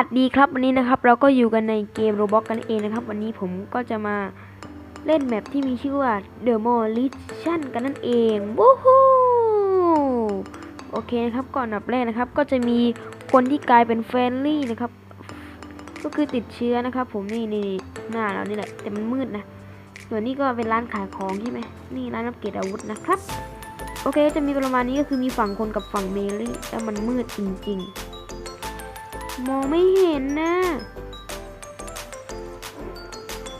วัสดีครับวันนี้นะครับ เราก็อยู่กันในเกมโรบอกกันเองนะครับ วันนี้ผมก็จะมาเล่นแมปที่มีชื่อว่า The m o l i t i o n กันนั่นเองวู้ฮู้โอเคนะครับก่อนอันดับแรกนะครับ ก็จะมีคนที่กลายเป็นเฟรนลี่นะครับ ก็คือติดเชื้อนะครับ ผมนี่นี่หน้าเรานี่แหละแต่มันมืดนะส่วนนี้ก็เป็นร้านขายของใช่ไหมนี่ร้านอัปเกรดอาวุธนะครับ โอเคจะมีประมาณนี้ก็คือมีฝั่งคนกับฝั่งเมลี่แล้วมันมืดจริง ๆ มองไม่เห็นนะ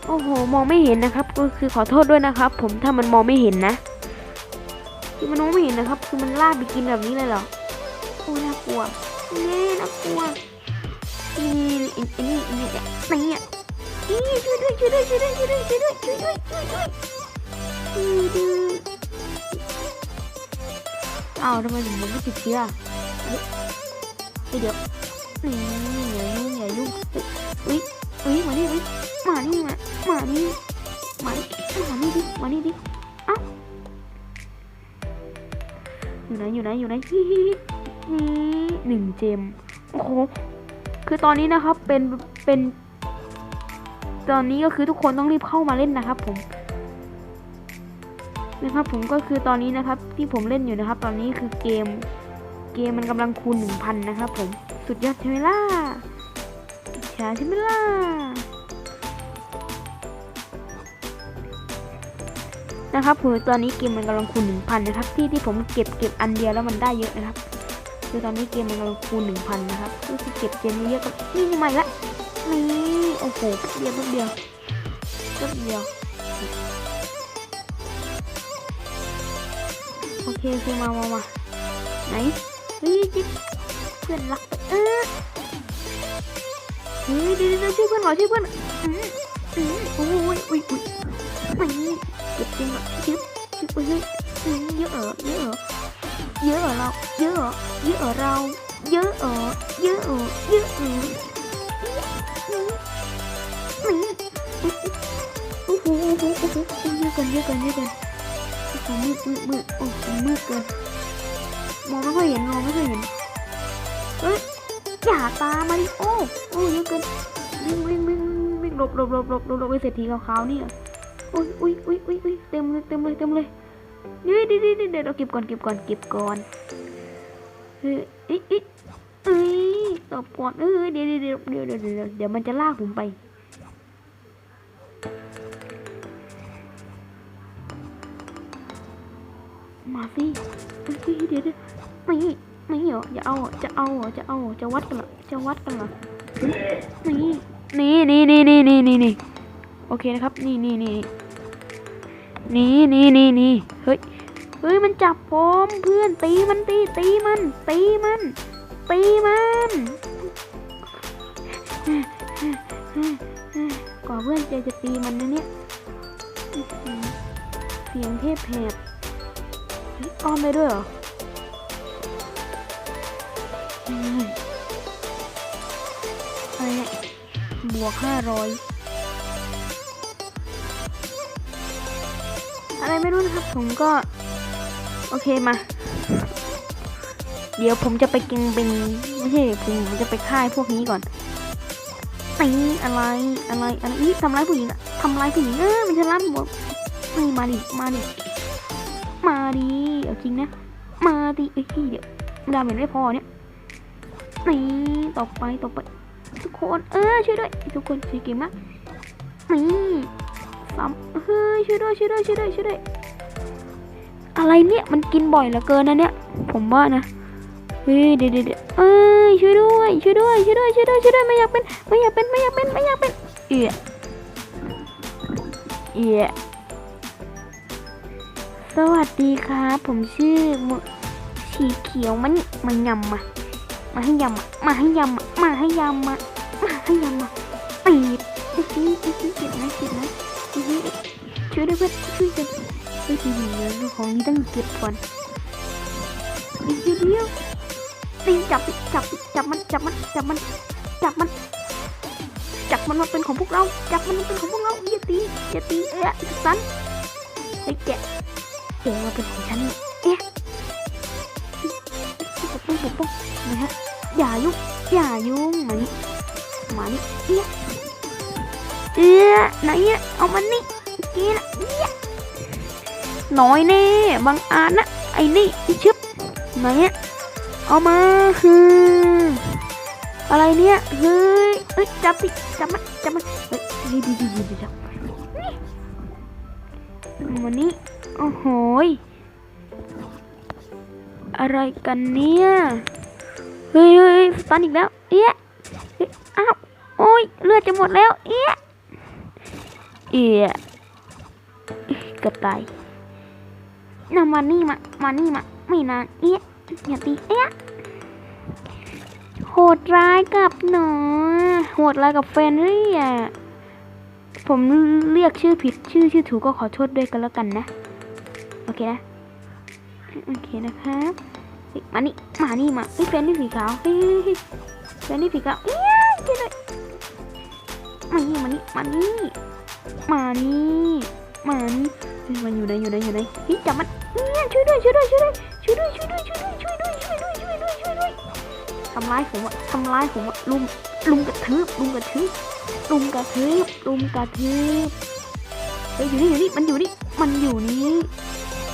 โอ้โห มองไม่เห็นนะครับ ก็คือขอโทษด้วยนะครับ ผมถ้ามันมองไม่เห็นนะ คือมันมองไม่เห็นนะครับ คือมันลากไปกินแบบนี้เลยเหรอ โอ้น่ากลัวนี่น่ากลัว นี่นี่นี่นี่นี่นี่นี่ช่วยด้วยช่วยด้วยช่วยด้วยช่วยด้วยช่วยด้วยช่วยด้วยช่วยด้วยช่วยด้วยอ้าวทำไมผมไม่ติดเชื้อเฮ้ยเดี๋ยว นี่อย่ายุ่งอย่ายุ่งเฮ้ยเฮ้ยมานี่เฮ้ยมานี่มามานี่มานี่มานี่ดิมานี่ดิอ้าอยู่ไหนอยู่ไหนอยู่ไหนฮิฮิฮินี่หนึ่งเจมโอ้โหคือตอนนี้นะครับเป็นเป็นตอนนี้ก็คือทุกคนต้องรีบเข้ามาเล่นนะครับผมนะครับผมก็คือตอนนี้นะครับที่ผมเล่นอยู่นะครับ ตอนนี้คือเกมเกมมันกำลังคูณหนึ่งพันนะครับผม สุดยอดใช่ไหมล่ะอิจฉาใช่ไหมล่ะ นะครับคือตอนนี้เกมมันกำลังคูณหนึ่งพันนะครับ ที่ที่ผมเก็บเก็บอันเดียวแล้วมันได้เยอะนะครับ คือตอนนี้เกมมันกำลังคูณหนึ่งพันนะครับก็คือเก็บเจนเยอะกับนี่นี่ใหม่ละนี่โอ้โหเดียวแป๊บเดียวแป๊บเดียวโอเคโอเคมามามาไหนเฮ้ยจิ๊บเพื่อนรัก เออเฮ้ยดี๋ยวเดี๋ยวช่วยเพื่อนหน่อยช่วยเพื่อนอืมอืมโอ้ยอุ้ยอุ้ยนี่เก็บจริงอะจิ๊บจิ๊บเฮ้ยอืมเยอะเหรอเยอะเหรอเยอะเหรอเราเยอะเหรอเยอะเหรอเราเยอะเหรอเยอะเหรอเยอะเหรอนี่โอ้โหโอ้โหโอ้โหเยอะเกินเยอะเกินเยอะเกินโอ้โหมืดมืดมืดโอ้โหมืดเกินมองไม่ค่อยเห็นมองไม่ค่อยเห็นเฮ้ย อย่าตามาดิโอ้โอ้เยอะเกินวิ่งวิ่งวิ่งวิ่งหลบหลบหลบหลบหลบหลบไปเศรษฐีขาวๆเนี่ยอุ้ยอุ้ยอุ้ยอุ้ยอุ้ยเต็มเลยเต็มเลยเต็มเลยนี่ดิดิดิเดี๋ยวเราเก็บก่อนเก็บก่อนเก็บก่อนเฮ้ยอ้ยเอ้ยเอ้ยตบก่อนเอ้ยเดี๋ยวเดี๋ยวเดี๋ยวเดี๋ยวเดี๋ยวเดี๋ยวมันจะลากผมไปมาสิเดี๋ยวเดี๋ยวไม่ไม่เหรอจะเอาจะเอาจะเอาจะวัดกันเหรอจะวัดกันเหรอนี่นี่นี่นี่นี่นี่นี่นี่โอเคนะครับ นี่นี่นี่นี่นี่นี่นี่เฮ้ยเฮ้ยมันจับผมเพื่อนตีมันตีตีมันตีมันตีมันกว่าเพื่อนใจจะตีมันนะเนี่ยเสียงเทพแผบเฮ้ยอ้อมได้ด้วยเหรอ อะไรเนี่ยบวกห้าร้อยอะไรไม่รู้นะครับ ผมก็ โอเคมา เดี๋ยวผมจะไปกินเป็นไม่ใช่ผมจะไปค่ายพวกนี้ก่อนตีอะไรอะไรอะไรอีทำร้ายผู้หญิงอะทำร้ายผู้หญิงเออมันจะรับหมดไม่มาดิมาดิมาดิเอาจริงนะ มาดิไอ้ยเดี๋ยวดาเมจไม่พอเนี่ย นี่ต่อไปต่อไป ทุกคนเออช่วยด้วย ทุกคนช่วยเก่งมากนี่ซ้ำเฮ้ยช่วยด้วยช่วยด้วยช่วยด้วยช่วยด้วย อะไรเนี่ยมันกินบ่อยเหลือเกินนะเนี่ย ผมว่านะเฮ้ยเดี๋ยวเดี๋ยวเดี๋ยวเอ้ยช่วยด้วยช่วยด้วยช่วยด้วยช่วยด้วยช่วยด้วยไม่อยากเป็นไม่อยากเป็นไม่อยากเป็นไม่อยากเป็นเอียเอียสวัสดีครับ ผมชื่อมสีเขียวมันมายำมา มาให้ยำอะมาให้ยำอะมาให้ยำอะมาให้ยำอะปีดอื้อหืออื้อหือเก็บนะเก็บนะช่วยด้วยเพื่อนช่วยกันเฮ้ยทีนี้เรื่องของนี้ต้องเก็บก่อนอีกทีเดียวตีจับจับจับมันจับมันจับมันจับมันจับมันมาเป็นของพวกเราจับมันมาเป็นของพวกเราอย่าตีอย่าตีเอ๊ะสันไอ้แกะเองมาเป็นของฉันเนี่ยเอ๊ะ ปกป้องปกป้องนะครับอย่ายุ่งอย่ายุ่งมานี่มานี่เอี้ยเอี้ยไหนอะเอามันนี่กินเอี้ยน้อยแน่บางอาจนะไอ้นี่ไอ้ชึบไหนอะเอามาฮืออะไรเนี่ยเฮ้ยเอ้ยจับสิจับมันจับมันเฮ้ยดีดีดีดีจับนี่มันนี่โอ้โห อะไรกันเนี่ยเฮ้ยเฮ้ยสตันอีกแล้วเอี้ยอ้าวโอ้ยเลือดจะหมดแล้วเอี้ยเอี้ยเกือบตายนามานี่มามานี่มาไม่นานเอี้ยอย่าตีเอี้ยโหดร้ายกับหนูโหดร้ายกับแฟนเรียผมเรียกชื่อผิดชื่อชื่อถูกก็ขอโทษด้วยกันแล้วกันนะ โอเคนะ โอเคนะครับเฮ้ยมานี่มานี่มาเฮ้ยแฟนนี่สีขาวเฮ้ยแฟนนี่สีขาวเอ้ยช่วยหน่อยมานี่มานี่มานี่มานี่มานี่มันอยู่ไหนอยู่ไหนอยู่ไหนเฮ้ยจับมันเนี่ยช่วยด้วยช่วยด้วยช่วยด้วยช่วยด้วยช่วยด้วยช่วยด้วยช่วยด้วยช่วยด้วยช่วยด้วยช่วยด้วยทำร้ายผมอะทำร้ายผมอะลุมลุมกระทืบลุมกระทืบลุมกระทืบลุมกระทืบเฮ้ยอยู่นี่อยู่นี่มันอยู่นี่มันอยู่นี่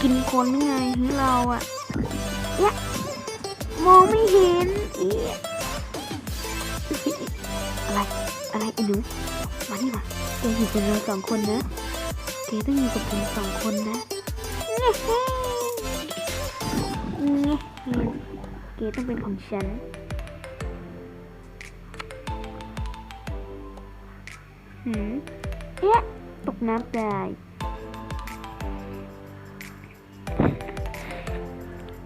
กินคนไงหรือเราอะเนี่ยมองไม่เห็นเอ๊ะอะไร อะไรไอ้หนูมานี่มาแกอยู่กับเราสองคนนะแกต้องอยู่กับผมสองคนนะเนี่ยเนี่ยแกต้องเป็นของฉันหืมเอ๊ะตกน้ำตาย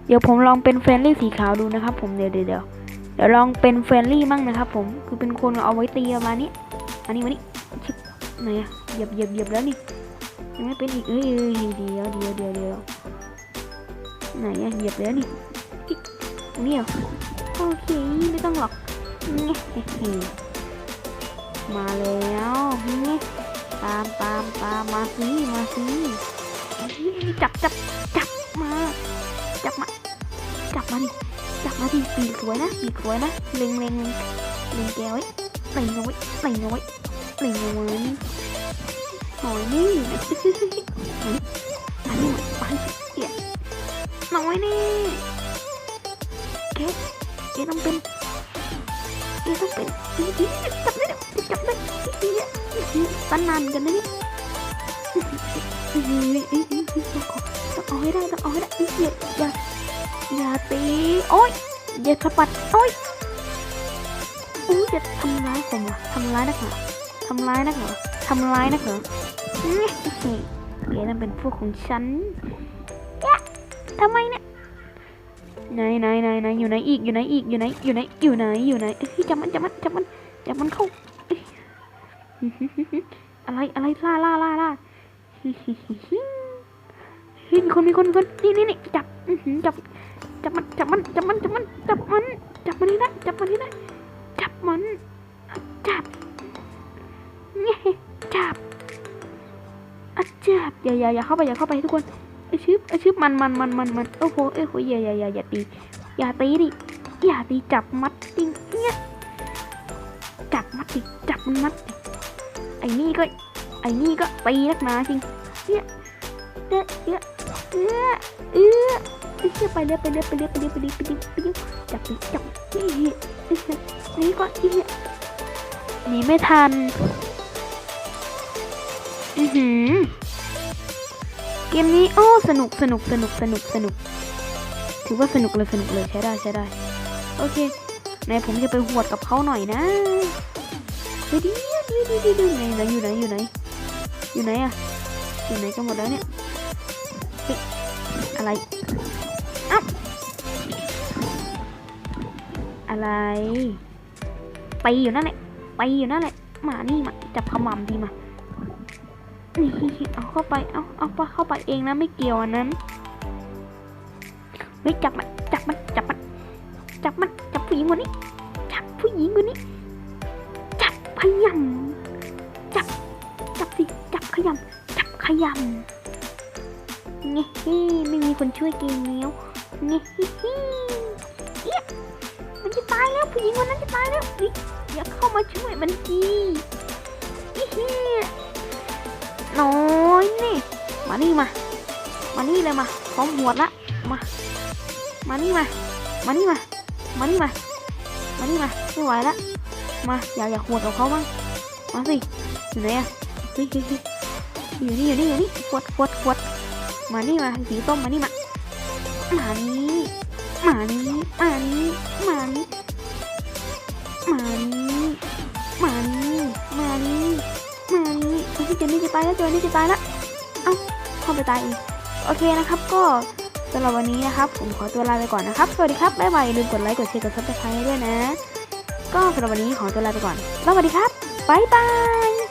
เดี๋ยวผมลองเป็นเฟรนลี่สีขาวดูนะครับ ผมเดี๋ยวเดี๋ยวเดี๋ยวลองเป็นเฟรนลี่มั่งนะครับ ผมคือเป็นคนเอาไว้ตีประมาณนี้อันนี้มานี่ชิบไหนอะเหยียบเหยียบเหยียบแล้วนี่ยังไม่เป็นอีกเอ้ยเอ้ยเดี๋ยวเดี๋ยวเดี๋ยวเดี๋ยวไหนอะเหยียบแล้วนี่อิ๊ะตรงนี้เหรอโอเคไม่ต้องหรอกเงี้ยมาแล้วนี่ตามตามตามมาสิมาสิจับจับจับมา มาดิจับมาดิปีกสวยนะปีกสวยนะเล็งเล็งเล็งแกไว้เล็งเอาไว้เล็งเอาไว้เล็งเอาไว้หอยนี่อันนี้ไปเอี่ยน้อยนี่แกแกต้องเป็นเอ๊ต้องเป็นอีอีจับได้จับได้อีอีตั้งนานกันนะนี่ต้องเอาให้ได้ต้องเอาให้ได้อย่า อย่าตี โอ๊ยอย่าสะบัดโอ๊ยโอ้ยจะทำร้ายผมเหรอทำร้ายนักเหรอทำร้ายนักเหรอทำร้ายนักเหรอเนี่ยเดี๋ยวนั่นเป็นพวกของฉันแกทำไมเนี่ยไหนไหนไหนไหนอยู่ไหนอีกอยู่ไหนอีกอยู่ไหนอยู่ไหนอยู่ไหนอยู่ไหนจับมันจับมันจับมันจับมันเข้าเอ้ยอะไรอะไรล่าล่าล่าล่าเฮ้ยมีคนมีคนมีคนนี่นี่นี่จับจับ จับมันจับมันจับมันจับมันจับมันจับมันนี่นะจับมันนี่นะจับมันจับเนี่ยจับอะจับอย่าอย่าอย่าเข้าไปอย่าเข้าไปทุกคนไอชึบไอชึบมันมันมันมันมันโอ้โหเอ้โหอย่าอย่าอย่าอย่าตีอย่าตีดิอย่าตีจับมัดจริงเนี่ยจับมัดดิจับมันมัดดิไอ้นี่ก็ไอ้นี่ก็ตีนักหนาจริงเนี่ยเอ๊ะ เอ๊ะเอ๊ะเอ๊ะเอ๊ะไปเรื่อยไปเรื่อยไปเรื่อยไปเรื่อยไปเรื่อยไปเรื่อยไปเรื่อยจับจับเอ๊เอ๊ะเอ๊ะนี่ก็เอ๊ะหนีไม่ทัน อือหือเกมนี้โอ้สนุกสนุกสนุกสนุกสนุก ถือว่าสนุกเลยสนุกเลยใช้ได้ใช้ได้ โอเคไหนผมจะไปหวดกับเขาหน่อยนะเฮ้ยดีดีดีดีดีไหนไหนอยู่ไหนอยู่ไหนอยู่ไหนอะอยู่ไหนกันหมดแล้วเนี่ย อะไรอ้าอะไร ไปอยู่นั่นแหละ ไปอยู่นั่นแหละ มานี่มา จับขมำดีมา นี่เอาเข้าไป เอาเอาไปเข้าไปเองนะไม่เกี่ยวอันนั้น เฮ้ยจับมัน จับมัน จับมัน จับมัน จับผู้หญิงคนนี้ จับผู้หญิงคนนี้ จับขยำจับ จับสิ จับขยำจับขยำ เงี้ยไม่มีคนช่วยเกมแล้วเงี้ยเอี้ยมันจะตายแล้วผู้หญิงคนนั้นจะตายแล้วนี่อย่าเข้ามาช่วยมันจีอีเหี้น้อยนี่ มานี่มา มานี่เลยมาพร้อมหวละมา มานี่มา มานี่มา มานี่มา มานี่มาไม่ไหวละมาอยากอยากหวกับเขาบ้างมาสิอยู่ไหนอะเฮ้ยอยู่นี่อยู่นี่อยู่นี่หวดหวดหวด มานี่มาสีส้มมานี่มามานี่มานี่มานี่มานี่มานี่มานี่มานี่มานี่เฮ้ยเจนนี่จะตายแล้วเจนนี่จะตายแล้วเอ้าเข้าไปตายเองโอเคนะครับก็สำหรับวันนี้นะครับ ผมขอตัวลาไปก่อนนะครับ สวัสดีครับบ๊ายบายอย่าลืมกดไลค์กดแชร์กดซับสไครต์ด้วยนะ ก็สำหรับวันนี้ขอตัวลาไปก่อนแล้วสวัสดีครับบ๊ายบาย